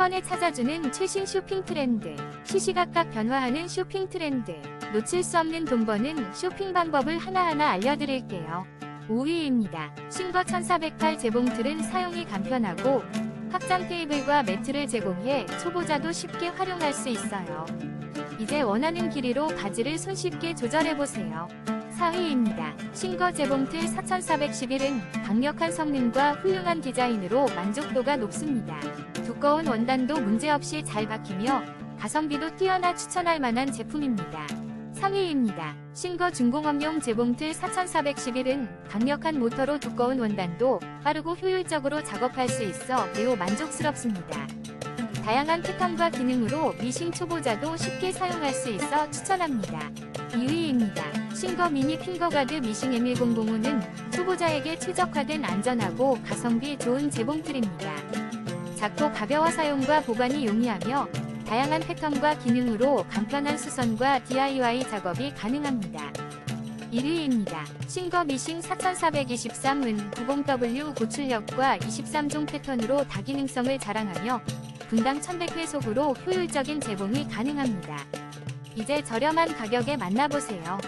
번에 찾아주는 최신 쇼핑 트렌드. 시시각각 변화하는 쇼핑 트렌드. 놓칠 수 없는 돈 버는 쇼핑 방법을 하나하나 알려드릴게요. 5위입니다. 신거 1408 재봉틀은 사용이 간편하고 확장 테이블과 매트를 제공해 초보자도 쉽게 활용할 수 있어요. 이제 원하는 길이로 바지를 손쉽게 조절해보세요. 4위입니다. 신거 재봉틀 4411은 강력한 성능과 훌륭한 디자인으로 만족도가 높습니다. 두꺼운 원단도 문제없이 잘 박히며 가성비도 뛰어나 추천할 만한 제품입니다. 3위입니다. 신거 중공업용 재봉틀 4411은 강력한 모터로 두꺼운 원단도 빠르고 효율적으로 작업할 수 있어 매우 만족스럽습니다. 다양한 패턴과 기능으로 미싱 초보자도 쉽게 사용할 수 있어 추천합니다. 2위입니다. 신거 미니 핑거가드 미싱 M1005는 초보자에게 최적화된 안전하고 가성비 좋은 재봉 틀입니다. 작고 가벼워 사용과 보관이 용이하며 다양한 패턴과 기능으로 간편한 수선과 DIY 작업이 가능합니다. 1위입니다. 싱거 미싱 4423은 90W 고출력과 23종 패턴으로 다기능성을 자랑하며 분당 1100회 속으로 효율적인 재봉이 가능합니다. 이제 저렴한 가격에 만나보세요.